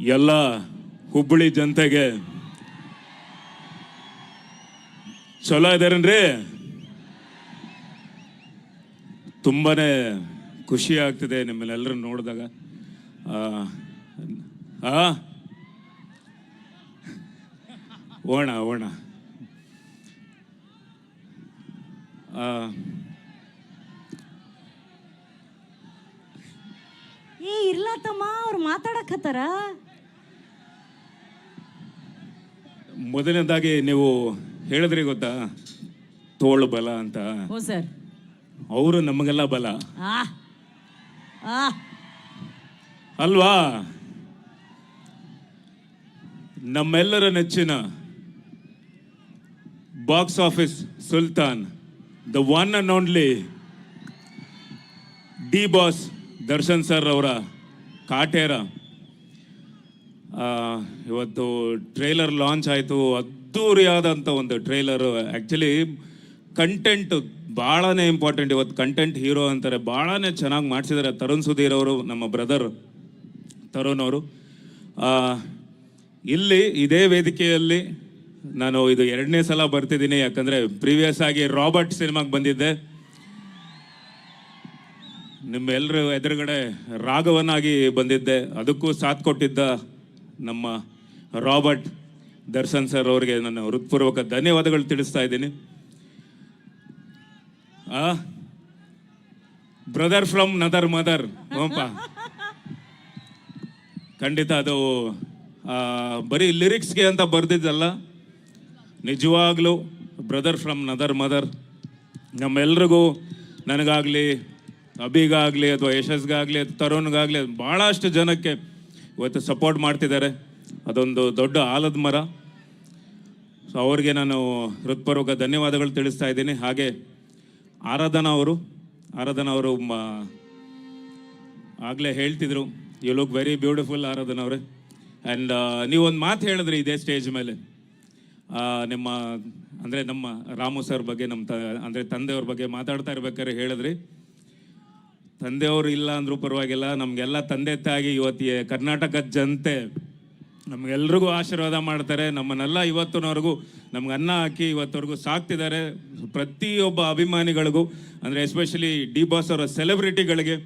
ಎಲ್ಲ ಹುಬ್ಬಳ್ಳಿ ಜನತೆಗೆ ಚಲೋ ಇದಾರೇನ್ರಿ? ತುಂಬಾನೇ ಖುಷಿ ಆಗ್ತಿದೆ ನಿಮ್ಮನ್ನೆಲ್ಲರೂ ನೋಡಿದಾಗ. ಆ, ಓಣ ಓಣ. ಏ ಇರ್ಲ ತಮ್ಮ ಅವ್ರು ಮಾತಾಡಕತ್ತಾರ ಮೊದಲನೇದಾಗಿ ನೀವು ಹೇಳಿದ್ರಿ ಗೊತ್ತಾ? ತೋಳು ಬಲ ಅಂತ. ಓ ಸರ್. ಅವರು ನಮಗೆಲ್ಲ ಬಲ. ಆ ಆ. ಅಲ್ವಾ? ನಮ್ಮೆಲ್ಲರ ನೆಚ್ಚಿನ box office sultan the one and only D boss Darshan sir ಅವರ ಕಾಟೇರ. ಇವತ್ತು ಟ್ರೇಲರ್ ಲಾಂಚ್ ಆಯಿತು. ಅದ್ದೂರಿಯಾದಂಥ ಒಂದು ಟ್ರೇಲರ್. ಆ್ಯಕ್ಚುಲಿ ಕಂಟೆಂಟ್ ಭಾಳನೇ ಇಂಪಾರ್ಟೆಂಟ್ ಇವತ್ತು ಕಂಟೆಂಟ್ ಹೀರೋ ಅಂತಾರೆ ಭಾಳನೇ ಚೆನ್ನಾಗಿ ಮಾಡಿಸಿದ್ದಾರೆ ತರುಣ್ ಸುಧೀರ್ ಅವರು, ನಮ್ಮ ಬ್ರದರ್ ತರುಣ್ ಅವರು. ಇಲ್ಲಿ ಇದೇ ವೇದಿಕೆಯಲ್ಲಿ ನಾನು ಇದು ಎರಡನೇ ಸಲ ಬರ್ತಿದ್ದೀನಿ, ಯಾಕಂದರೆ ಪ್ರೀವಿಯಸ್ ಆಗಿ ರಾಬರ್ಟ್ ಸಿನಿಮಾಗೆ ಬಂದಿದ್ದೆ. ನಿಮ್ಮೆಲ್ಲರೂ ಎದುರುಗಡೆ ರಾಘವನಾಗಿ ಬಂದಿದ್ದೆ. ಅದಕ್ಕೂ ಸಾಥ್ ಕೊಟ್ಟಿದ್ದ ನಮ್ಮ ರಾಬರ್ಟ್ ದರ್ಶನ್ ಸರ್ ಅವರಿಗೆ ನನ್ನ ಹೃತ್ಪೂರ್ವಕ ಧನ್ಯವಾದಗಳು ತಿಳಿಸ್ತಾ ಇದ್ದೀನಿ. ಬ್ರದರ್ ಫ್ರಮ್ ನದರ್ ಮದರ್ ಓಂಪ ಖಂಡಿತ ಅದು ಬರೀ ಲಿರಿಕ್ಸ್ಗೆ ಅಂತ ಬರ್ದಿದ್ದಲ್ಲ. ನಿಜವಾಗ್ಲೂ ಬ್ರದರ್ ಫ್ರಮ್ ನದರ್ ಮದರ್ ನಮ್ಮೆಲ್ರಿಗೂ ನನಗಾಗಲಿ, ಅಭಿಗಾಗಲಿ ಅಥವಾ ಯಶಸ್ಗಾಗಲಿ ಅಥವಾ ತರುಣ್ಗಾಗಲಿ ಭಾಳಷ್ಟು ಜನಕ್ಕೆ ಇವತ್ತು ಸಪೋರ್ಟ್ ಮಾಡ್ತಿದ್ದಾರೆ. ಅದೊಂದು ದೊಡ್ಡ ಆಲದ ಮರ. ಸೊ ಅವ್ರಿಗೆ ನಾನು ಹೃತ್ಪೂರ್ವಕ ಧನ್ಯವಾದಗಳು ತಿಳಿಸ್ತಾ ಇದ್ದೀನಿ. ಹಾಗೆ ಆರಾಧನಾ ಅವರು ಆರಾಧನಾ ಅವರು ಆಗಲೇ ಹೇಳ್ತಿದ್ರು you look very beautiful Aradhana ಅವರೇ. ಆ್ಯಂಡ್ ನೀವೊಂದು ಮಾತು ಹೇಳಿದ್ರಿ ಇದೇ ಸ್ಟೇಜ್ ಮೇಲೆ. ನಿಮ್ಮ, ಅಂದರೆ ನಮ್ಮ ರಾಮು ಸರ್ ಬಗ್ಗೆ ನಮ್ಮ ತ, ಅಂದರೆ ತಂದೆಯವ್ರ ಬಗ್ಗೆ ಮಾತಾಡ್ತಾ ಇರ್ಬೇಕಾದ್ರೆ ಹೇಳಿದ್ರಿ. ತಂದೆಯವರು ಇಲ್ಲ ಅಂದರೂ ಪರವಾಗಿಲ್ಲ, ನಮಗೆಲ್ಲ ತಂದೆ ತಾಯಿ ಇವತ್ತಿಗೆ ಕರ್ನಾಟಕದ ಜನತೆ ನಮಗೆಲ್ರಿಗೂ ಆಶೀರ್ವಾದ ಮಾಡ್ತಾರೆ. ನಮ್ಮನ್ನೆಲ್ಲ ಇವತ್ತಿನವರೆಗೂ ನಮ್ಗೆ ಅನ್ನ ಹಾಕಿ ಇವತ್ತವರೆಗೂ ಸಾಕ್ತಿದ್ದಾರೆ. ಪ್ರತಿಯೊಬ್ಬ ಅಭಿಮಾನಿಗಳಿಗೂ, ಅಂದರೆ ಎಸ್ಪೆಷಲಿ ಡಿ ಬಾಸ್ ಅವರ ಸೆಲೆಬ್ರಿಟಿಗಳಿಗೆ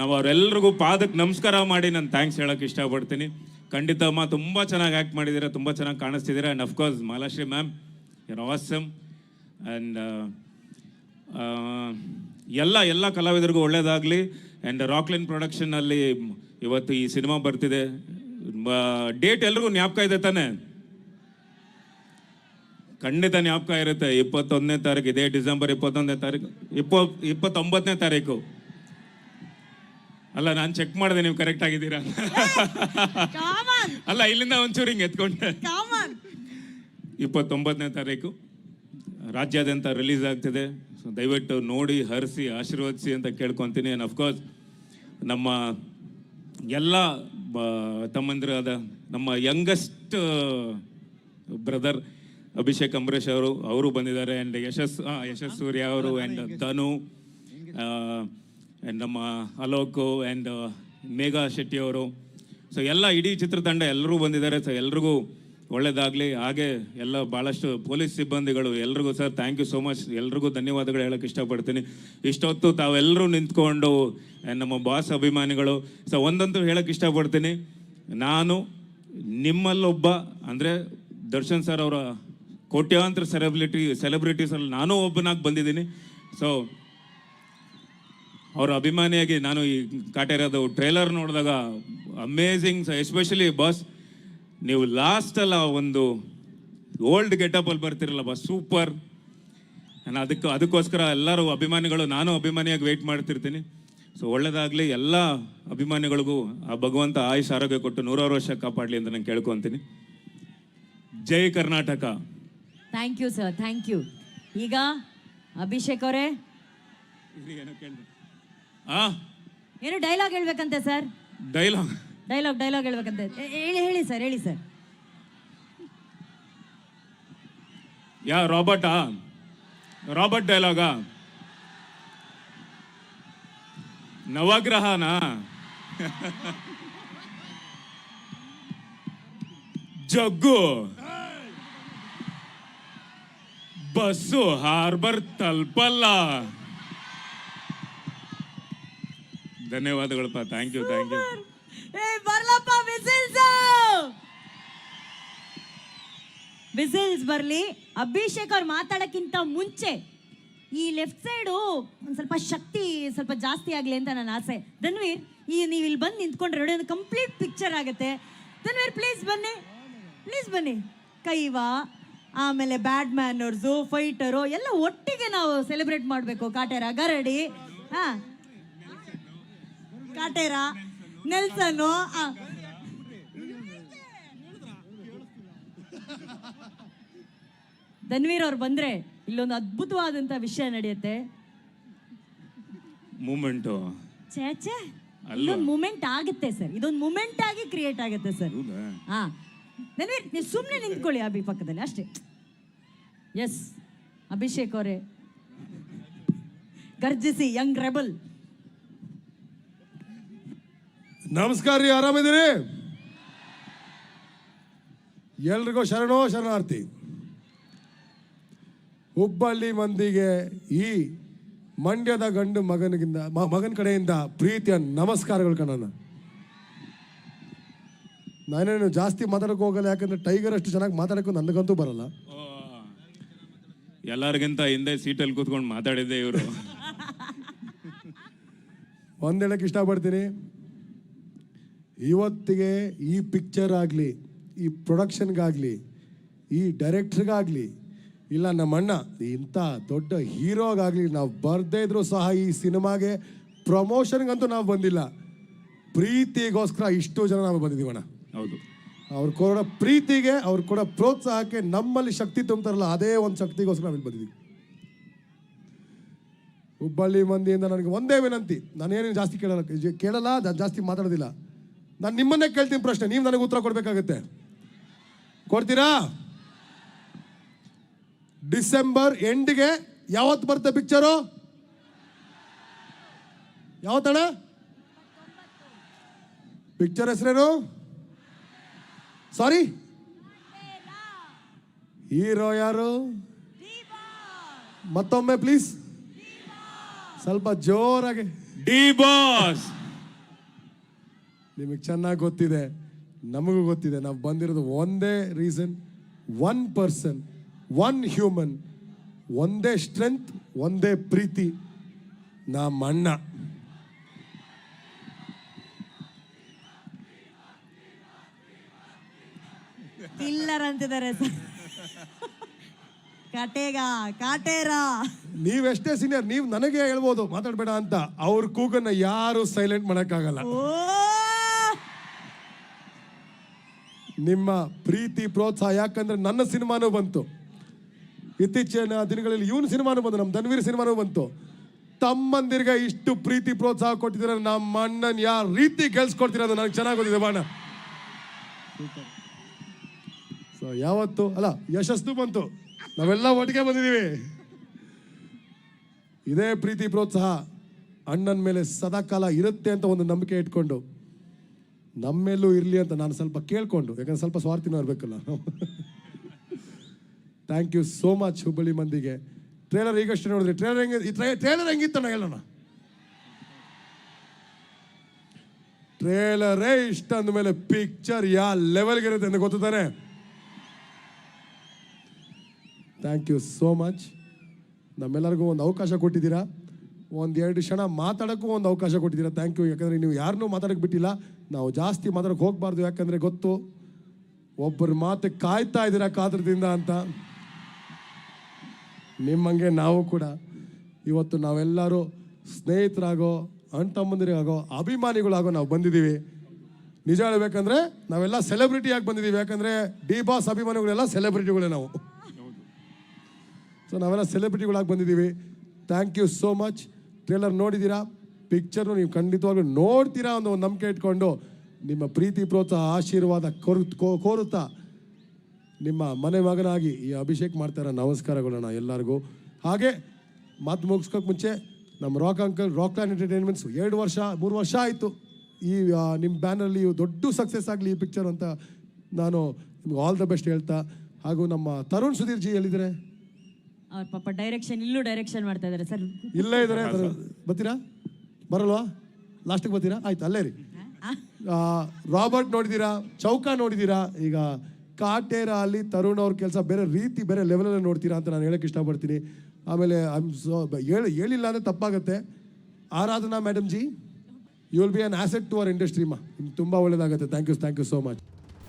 ನಾವು ಅವರೆಲ್ಲರಿಗೂ ಪಾದಕ್ಕೆ ನಮಸ್ಕಾರ ಮಾಡಿ ನಾನು ಥ್ಯಾಂಕ್ಸ್ ಹೇಳೋಕೆ ಇಷ್ಟಪಡ್ತೀನಿ. ಖಂಡಿತ ಅಮ್ಮ, ತುಂಬ ಚೆನ್ನಾಗಿ ಆ್ಯಕ್ಟ್ ಮಾಡಿದ್ದೀರಾ, ತುಂಬ ಚೆನ್ನಾಗಿ ಕಾಣಿಸ್ತಿದ್ದೀರಾ and of course Malashri ma'am your awesome and ಎಲ್ಲ ಎಲ್ಲ ಕಲಾವಿದರಿಗೂ ಒಳ್ಳೇದಾಗಲಿ. ಆ್ಯಂಡ್ ರಾಕ್ಲಿನ್ ಪ್ರೊಡಕ್ಷನಲ್ಲಿ ಇವತ್ತು ಈ ಸಿನಿಮಾ ಬರ್ತಿದೆ. ಡೇಟ್ ಎಲ್ರಿಗೂ ಜ್ಞಾಪಕ ಇದೆ ತಾನೆ? ಖಂಡಿತ ಜ್ಞಾಪಕ ಇರುತ್ತೆ. ಇಪ್ಪತ್ತೊಂದನೇ ತಾರೀಕು ಇದೇ ಡಿಸೆಂಬರ್ ಇಪ್ಪತ್ತೊಂದನೇ ತಾರೀಕು ಇಪ್ಪ ಇಪ್ಪತ್ತೊಂಬತ್ತನೇ ತಾರೀಕು. ಅಲ್ಲ ನಾನು ಚೆಕ್ ಮಾಡಿದೆ ನೀವು ಕರೆಕ್ಟ್ ಆಗಿದ್ದೀರಾ? ಅಲ್ಲ ಇಲ್ಲಿಂದ ಒಂಚೂರು ಹಿಂಗೆ ಎತ್ಕೊಂಡೆ. ಇಪ್ಪತ್ತೊಂಬತ್ತನೇ ತಾರೀಕು. ರಾಜ್ಯಾದ್ಯಂತ ರಿಲೀಸ್ ಆಗ್ತಿದೆ. ಸೊ ದಯವಿಟ್ಟು ನೋಡಿ ಹರಿಸಿ ಆಶೀರ್ವದಿಸಿ ಅಂತ ಕೇಳ್ಕೊತೀನಿ. ಆ್ಯಂಡ್ ಅಫ್ಕೋರ್ಸ್ ನಮ್ಮ ಎಲ್ಲ ಬ- ತಮ್ಮಂದಿರಾದ ನಮ್ಮ ಯಂಗೆಸ್ಟ್ ಬ್ರದರ್ ಅಭಿಷೇಕ್ ಅಂಬರೀಷ್ ಅವರು ಅವರು ಬಂದಿದ್ದಾರೆ. ಆ್ಯಂಡ್ ಯಶಸ್ ಯಶಸ್ ಸೂರ್ಯ ಅವರು ಆ್ಯಂಡ್ ತನು ಆ್ಯಂಡ್ ನಮ್ಮ ಅಲೋಕು ಆ್ಯಂಡ್ ಮೇಘಾ ಶೆಟ್ಟಿ ಅವರು. ಸೊ ಎಲ್ಲ ಇಡೀ ಚಿತ್ರತಂಡ ಎಲ್ಲರೂ ಬಂದಿದ್ದಾರೆ. ಸೊ ಎಲ್ರಿಗೂ ಒಳ್ಳೇದಾಗಲಿ. ಹಾಗೆ ಎಲ್ಲ ಭಾಳಷ್ಟು ಪೊಲೀಸ್ ಸಿಬ್ಬಂದಿಗಳು ಎಲ್ರಿಗೂ sir thank you so much ಎಲ್ರಿಗೂ ಧನ್ಯವಾದಗಳು ಹೇಳೋಕ್ಕೆ ಇಷ್ಟಪಡ್ತೀನಿ. ಇಷ್ಟೊತ್ತು ತಾವೆಲ್ಲರೂ ನಿಂತ್ಕೊಂಡು ನಮ್ಮ ಬಾಸ್ ಅಭಿಮಾನಿಗಳು ಸೊ ಒಂದಂತೂ ಹೇಳೋಕ್ಕೆ ಇಷ್ಟಪಡ್ತೀನಿ. ನಾನು ನಿಮ್ಮಲ್ಲೊಬ್ಬ, ಅಂದರೆ ದರ್ಶನ್ ಸರ್ ಅವರ ಕೋಟ್ಯಾಂತರ ಸೆಲೆಬ್ರಿಟಿ ಸೆಲೆಬ್ರಿಟೀಸಲ್ಲಿ ನಾನೂ ಒಬ್ಬನಾಗಿ ಬಂದಿದ್ದೀನಿ. ಸೊ ಅವರ ಅಭಿಮಾನಿಯಾಗಿ ನಾನು ಈ ಕಾಟೇರಿಯಾದ ಟ್ರೇಲರ್ ನೋಡಿದಾಗ ಅಮೇಝಿಂಗ್ ಎಸ್ಪೆಷಲಿ ಬಾಸ್ ನೀವು ಲಾಸ್ಟಲ್ಲ ಒಂದು ಓಲ್ಡ್ ಗೆಟಪಲ್ಲಿ ಬರ್ತಿರಲ್ಲ ಬಸ್ ಸೂಪರ್ ನಾನು ಅದಕ್ಕೆ ಅದಕ್ಕೋಸ್ಕರ ಎಲ್ಲರೂ ಅಭಿಮಾನಿಗಳು ನಾನು ಅಭಿಮಾನಿಯಾಗಿ ವೆಯ್ಟ್ ಮಾಡ್ತಿರ್ತೀನಿ. ಸೊ ಒಳ್ಳೇದಾಗಲಿ ಎಲ್ಲ ಅಭಿಮಾನಿಗಳಿಗೂ ಆ ಭಗವಂತ ಆಯುಷ್ ಆರೋಗ್ಯ ಕೊಟ್ಟು ನೂರಾರು ವರ್ಷ ಕಾಪಾಡಲಿ ಅಂತ ನಾನು ಕೇಳ್ಕೊತೀನಿ. ಜೈ Karnataka. Thank you sir thank you ಈಗ ಅಭಿಷೇಕ್ ಅವರೇ. ಏನು ಡೈಲಾಗ್ ಹೇಳ್ಬೇಕಂತೆ ಸರ್ ಡೈಲಾಗ್ ಡೈಲಾಗ್ ಡೈಲಾಗ್ ಹೇಳ್ಬೇಕಂತ. ಹೇಳಿ ಹೇಳಿ ಸರ್ ಹೇಳಿ ಸರ್ ಯಾ ರಾಬರ್ಟಾ ರಾಬರ್ಟ್ ಡೈಲಾಗಾ ನವಗ್ರಹನಾ? ಜಗ್ಗು. ಬಸ್ಸು ಹಾರ್ಬರ್ ತಲ್ಪಲ್ಲ. ಧನ್ಯವಾದಗಳಪ್ಪ ಥ್ಯಾಂಕ್ ಯು ಥ್ಯಾಂಕ್ ಯು ಬರ್ಲಪ್ಪ ವಿಸಿಲ್ಸ್ ವಿಸಿಲ್ಸ್ ಬರ್ಲಿ. ಅಭಿಷೇಕ್ ಅವ್ರು ಮಾತಾಡಕ್ಕಿಂತ ಮುಂಚೆ ಈ ಲೆಫ್ಟ್ ಸೈಡು ಒಂದು ಸ್ವಲ್ಪ ಶಕ್ತಿ ಸ್ವಲ್ಪ ಜಾಸ್ತಿ ಆಗಲಿ ಅಂತ ನನ್ನ ಆಸೆ. ಧನ್ವೀರ್, ಈ ನೀವು ಇಲ್ಲಿ ಬಂದು ನಿಂತ್ಕೊಂಡ್ರೆ ನೋಡಿ, ಒಂದು ಕಂಪ್ಲೀಟ್ ಪಿಕ್ಚರ್ ಆಗುತ್ತೆ. ಧನ್ವೀರ್ ಪ್ಲೀಸ್ ಬನ್ನಿ. ಪ್ಲೀಸ್ ಬನ್ನಿ. ಕೈವಾ, ಆಮೇಲೆ ಬ್ಯಾಡ್ ಮ್ಯಾನರ್ಸು ಫೈಟರು, ಎಲ್ಲ ಒಟ್ಟಿಗೆ ನಾವು ಸೆಲೆಬ್ರೇಟ್ ಮಾಡಬೇಕು. ಕಾಟೇರ, ಗರಡಿ, ಹಾ. ಕಾಟೇರ. ನೆಲ್ಸನ್ನು ಆ. ಧನ್ವೀರ್ ಅವ್ರು ಬಂದ್ರೆ ಇಲ್ಲೊಂದು ಅದ್ಭುತವಾದಂತ ವಿಷಯ ನಡೆಯುತ್ತೆ. ಮೂಮೆಂಟ್ ಛೇ? ಇಲ್ಲೊಂದು ಮೂಮೆಂಟ್ ಆಗುತ್ತೆ ಸರ್. ಇದೊಂದು ಮೂಮೆಂಟ್ ಆಗಿ ಕ್ರಿಯೇಟ್ ಆಗುತ್ತೆ ಸರ್. ಹಾ. ಧನ್ವೀರ್ ನೀವು ಸುಮ್ಮನೆ ನಿಂತ್ಕೊಳ್ಳಿ ಅಭಿ ಪಕ್ಕದಲ್ಲಿ ಅಷ್ಟೇ. ಎಸ್ ಅಭಿಷೇಕ್ ಅವರೇ. ಗರ್ಜಿಸಿ ಯಂಗ್ ರೆಬಲ್ ನಮಸ್ಕಾರ ರೀ ಆರಾಮಿದ್ದೀರಿ? ಎಲ್ರಿಗೂ ಶರಣೋ ಶರಣಾರ್ಥಿ. ಹುಬ್ಬಳ್ಳಿ ಮಂದಿಗೆ ಈ ಮಂಡ್ಯದ ಗಂಡು ಮಗನಿಗಿಂದ ಮಗನ ಕಡೆಯಿಂದ ಪ್ರೀತಿಯ ನಮಸ್ಕಾರಗಳು ಕಣ ನಾನೇನು ಜಾಸ್ತಿ ಮಾತಾಡಕ್ಕೆ ಹೋಗಲ್ಲ ಯಾಕಂದ್ರೆ ಟೈಗರ್ ಅಷ್ಟು ಚೆನ್ನಾಗಿ ಮಾತಾಡೋಕ್ಕೂ ನನಗಂತೂ ಬರಲ್ಲ. ಎಲ್ಲರಿಗಿಂತ ಹಿಂದೆ ಸೀಟಲ್ಲಿ ಕೂತ್ಕೊಂಡು ಮಾತಾಡಿದ್ದೆ ಇವರು. ಒಂದು ಹೇಳಕ್ಕೆ ಇಷ್ಟಪಡ್ತೀನಿ. ಇವತ್ತಿಗೆ ಈ ಪಿಕ್ಚರ್ ಆಗಲಿ ಈ ಪ್ರೊಡಕ್ಷನ್ಗಾಗಲಿ ಈ ಡೈರೆಕ್ಟ್ರಿಗಾಗಲಿ ಇಲ್ಲ ನಮ್ಮ ಅಣ್ಣ ಇಂಥ ದೊಡ್ಡ ಹೀರೋಗಾಗಲಿ ನಾವು ಬರ್ದೇ ಇದ್ರೂ ಸಹ ಈ ಸಿನಿಮಾಗೆ ಪ್ರಮೋಷನ್ಗಂತೂ ನಾವು ಬಂದಿಲ್ಲ. ಪ್ರೀತಿಗೋಸ್ಕರ ಇಷ್ಟು ಜನ ನಾವು ಬಂದಿದ್ದೀವಣ್ಣ ಹೌದು. ಅವ್ರು ಕೊಡೋ ಪ್ರೀತಿಗೆ ಅವ್ರು ಕೊಡೋ ಪ್ರೋತ್ಸಾಹಕ್ಕೆ ನಮ್ಮಲ್ಲಿ ಶಕ್ತಿ ತುಂಬ್ತಾರಲ್ಲ ಅದೇ ಒಂದು ಶಕ್ತಿಗೋಸ್ಕರ ನಾವಿಲ್ಲಿ ಬಂದಿದ್ದೀವಿ. ಹುಬ್ಬಳ್ಳಿ ಮಂದಿಯಿಂದ ನನಗೆ ಒಂದೇ ವಿನಂತಿ ನಾನೇನು ಜಾಸ್ತಿ ಕೇಳಲ್ಲ ಕೇಳಲ್ಲ ಜಾಸ್ತಿ ಮಾತಾಡೋದಿಲ್ಲ. ನಾನು ನಿಮ್ಮನ್ನೇ ಕೇಳ್ತೀನಿ ಪ್ರಶ್ನೆ. ನೀವು ನನಗೆ ಉತ್ತರ ಕೊಡಬೇಕಾಗತ್ತೆ. ಕೊಡ್ತೀರಾ? ಡಿಸೆಂಬರ್ ಎಂಡ್ಗೆ ಯಾವತ್ತು ಬರುತ್ತೆ ಪಿಕ್ಚರು ಯಾವತ್ತಣ ಪಿಕ್ಚರ್ ಹೆಸರೇನು? ಸಾರಿ ಹೀರೋ ಯಾರು? ಮತ್ತೊಮ್ಮೆ ಪ್ಲೀಸ್ ಸ್ವಲ್ಪ ಜೋರಾಗಿ. D boss. ನಿಮಗೆ ಚೆನ್ನಾಗಿ ಗೊತ್ತಿದೆ ನಮಗೂ ಗೊತ್ತಿದೆ ನಾವು ಬಂದಿರೋದು ಒಂದೇ reason one person one human ಒಂದೇ ಸ್ಟ್ರೆಂತ್ ಒಂದೇ ಪ್ರೀತಿ ನಮ್ಮ ಅಣ್ಣ. ಕಿಲ್ಲರ್ ಅಂತಿದ್ದಾರೆ ಸರ್. ಕಾಟೇಗ ಕಾಟೇರ. ನೀವೆಷ್ಟೇ ಸೀನಿಯರ್ ನೀವು ನನಗೆ ಹೇಳ್ಬೋದು ಮಾತಾಡಬೇಡ ಅಂತ. ಅವ್ರ ಕೂಗನ್ನ ಯಾರು ಸೈಲೆಂಟ್ ಮಾಡೋಕ್ಕಾಗಲ್ಲ ಓ ನಿಮ್ಮ ಪ್ರೀತಿ ಪ್ರೋತ್ಸಾಹ, ಯಾಕಂದ್ರೆ ನನ್ನ ಸಿನಿಮಾನೂ ಬಂತು. ಇತ್ತೀಚಿನ ದಿನಗಳಲ್ಲಿ ಇವನು ಸಿನಿಮಾನು ಬಂತು, ನಮ್ಮ ಧನ್ವೀರ್ ಸಿನಿಮಾನು ಬಂತು. ತಮ್ಮಂದಿರಿಗೆ ಇಷ್ಟು ಪ್ರೀತಿ ಪ್ರೋತ್ಸಾಹ ಕೊಟ್ಟಿದ್ದೀರ, ನಮ್ಮ ಅಣ್ಣನ ಯಾವ ರೀತಿ ಗೆಲ್ಸ್ಕೊಡ್ತೀರ ಅದು ನನಗೆ ಚೆನ್ನಾಗಿ ಗೊತ್ತಿದೆ ಬಾಣ. ಸೊ ಯಾವತ್ತು? ಅಲ್ಲ, ಯಶಸ್ಸು ಬಂತು. ನಾವೆಲ್ಲ ಒಟ್ಟಿಗೆ ಬಂದಿದ್ದೀವಿ. ಇದೇ ಪ್ರೀತಿ ಪ್ರೋತ್ಸಾಹ ಅಣ್ಣನ ಮೇಲೆ ಸದಾಕಾಲ ಇರುತ್ತೆ ಅಂತ ಒಂದು ನಂಬಿಕೆ ಇಟ್ಕೊಂಡು ನಮ್ಮೆಲ್ಲೂ ಇರಲಿ ಅಂತ ನಾನು ಸ್ವಲ್ಪ ಕೇಳಿಕೊಂಡು, ಯಾಕಂದ್ರೆ ಸ್ವಲ್ಪ ಸ್ವಾರ್ಥಿನೂ ಇರಬೇಕಲ್ಲ. Thank you so much Hubballi ಮಂದಿಗೆ. ಟ್ರೇಲರ್ ಈಗಷ್ಟೇ ನೋಡಿದ್ರಿ ಟ್ರೇಲರ್ ಹೆಂಗೆ ಟ್ರೇಲರ್ ಹೆಂಗಿತ್ತಣ್ಣ ಹೇಳೋಣ. ಟ್ರೇಲರೇ ಇಷ್ಟ ಅಂದಮೇಲೆ ಪಿಕ್ಚರ್ ಯಾ ಲೆವೆಲ್ಗೆ ಇರುತ್ತೆ ಅಂತ ಗೊತ್ತಾನೆ ಥ್ಯಾಂಕ್ ಯು ಸೋ ಮಚ್ ನಮ್ಮೆಲ್ಲರಿಗೂ ಒಂದು ಅವಕಾಶ ಕೊಟ್ಟಿದ್ದೀರಾ. ಒಂದು ಎರಡು ಕ್ಷಣ ಮಾತಾಡೋಕ್ಕೂ ಒಂದು ಅವಕಾಶ ಕೊಟ್ಟಿದ್ದೀರಾ. ಥ್ಯಾಂಕ್ ಯು ಯಾಕಂದರೆ ನೀವು ಯಾರನ್ನೂ ಮಾತಾಡೋಕ್ಕೆ ಬಿಟ್ಟಿಲ್ಲ. ನಾವು ಜಾಸ್ತಿ ಮಾತಾಡೋಕ್ಕೆ ಹೋಗಬಾರ್ದು. ಯಾಕಂದರೆ ಗೊತ್ತು, ಒಬ್ಬರ ಮಾತು ಕಾಯ್ತಾ ಇದ್ದೀರಾ ಕಾತ್ರದಿಂದ ಅಂತ. ನಿಮ್ಮಂಗೆ ನಾವು ಕೂಡ ಇವತ್ತು ನಾವೆಲ್ಲರೂ ಸ್ನೇಹಿತರಾಗೋ ಅಣ್ಣ ಅಭಿಮಾನಿಗಳಾಗೋ ನಾವು ಬಂದಿದ್ದೀವಿ. ನಿಜ ಹೇಳಬೇಕಂದ್ರೆ ನಾವೆಲ್ಲ ಸೆಲೆಬ್ರಿಟಿಯಾಗಿ ಬಂದಿದ್ದೀವಿ. ಯಾಕಂದರೆ ಡಿ ಬಾಸ್ ಅಭಿಮಾನಿಗಳೆಲ್ಲ ಸೆಲೆಬ್ರಿಟಿಗಳೇ ನಾವು. ಸೊ ನಾವೆಲ್ಲ ಸೆಲೆಬ್ರಿಟಿಗಳಾಗಿ ಬಂದಿದ್ದೀವಿ. Thank you so much trailer ನೋಡಿದ್ದೀರಾ? ಪಿಕ್ಚರ್ನು ನೀವು ಖಂಡಿತವಾಗ್ಲೂ ನೋಡ್ತೀರಾ ಅನ್ನೋ ಒಂದು ನಂಬಿಕೆ ಇಟ್ಕೊಂಡು ನಿಮ್ಮ ಪ್ರೀತಿ ಪ್ರೋತ್ಸಾಹ ಆಶೀರ್ವಾದ ಕೋ- ಕೋರುತ್ತಾ ನಿಮ್ಮ ಮನೆ ಮಗನಾಗಿ ಈ ಅಭಿಷೇಕ್ ಮಾಡ್ತಾರ ನಮಸ್ಕಾರಗಳಣ್ಣ ಎಲ್ಲರಿಗೂ. ಹಾಗೆ ಮಾತು ಮುಗಿಸ್ಕೋಕೆ ಮುಂಚೆ ನಮ್ಮ rock uncle rock land entertainments ಎರಡು ವರ್ಷ ಮೂರು ವರ್ಷ ಆಯಿತು. ಈ ನಿಮ್ಮ ಬ್ಯಾನರ್ಲಿ ದೊಡ್ಡ ಸಕ್ಸಸ್ ಆಗಲಿ ಈ ಪಿಕ್ಚರ್ ಅಂತ ನಾನು ನಿಮ್ಗೆ ಆಲ್ ದ ಬೆಸ್ಟ್ ಹೇಳ್ತಾ. ಹಾಗೂ ನಮ್ಮ ತರುಣ್ ಸುಧೀರ್ ಜಿ ಎಲ್ಲಿದ್ದಾರೆ? ಅವ್ರ ಪಾಪ ಡೈರೆಕ್ಷನ್ ಇಲ್ಲೂ ಡೈರೆಕ್ಷನ್ ಮಾಡ್ತಾ ಇದ್ದಾರೆ ಸರ್. ಇಲ್ಲೇ ಇದ್ದಾರೆ. ಬರ್ತೀರಾ? ಬರಲ್ವಾ? ಲಾಸ್ಟಿಗೆ ಬರ್ತೀರಾ? ಆಯ್ತು ಅಲ್ಲೇ ರೀ ಆ, ರಾಬರ್ಟ್ ನೋಡಿದ್ದೀರಾ ಚೌಕ ನೋಡಿದ್ದೀರಾ ಈಗ ಕಾಟೇರ ಅಲ್ಲಿ ತರುಣ್ ಅವ್ರ ಕೆಲಸ ಬೇರೆ ರೀತಿ ಬೇರೆ ಲೆವೆಲಲ್ಲಿ ನೋಡ್ತೀರಾ ಅಂತ ನಾನು ಹೇಳಕ್ಕೆ ಇಷ್ಟಪಡ್ತೀನಿ. ಆಮೇಲೆ ಐಮ್ ಸೊ ಹೇಳಿ ಹೇಳಿಲ್ಲ ಅಂದರೆ ತಪ್ಪಾಗುತ್ತೆ. Aradhana madam ji you will be an asset to our industry ಮಾ. ನಿಮ್ಗೆ ತುಂಬ ಒಳ್ಳೇದಾಗುತ್ತೆ. Thank you thank you so much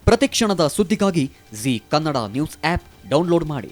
ಪ್ರತಿ ಕ್ಷಣದ ಸುದ್ದಿಗಾಗಿ Zee Kannada news app download ಮಾಡಿ.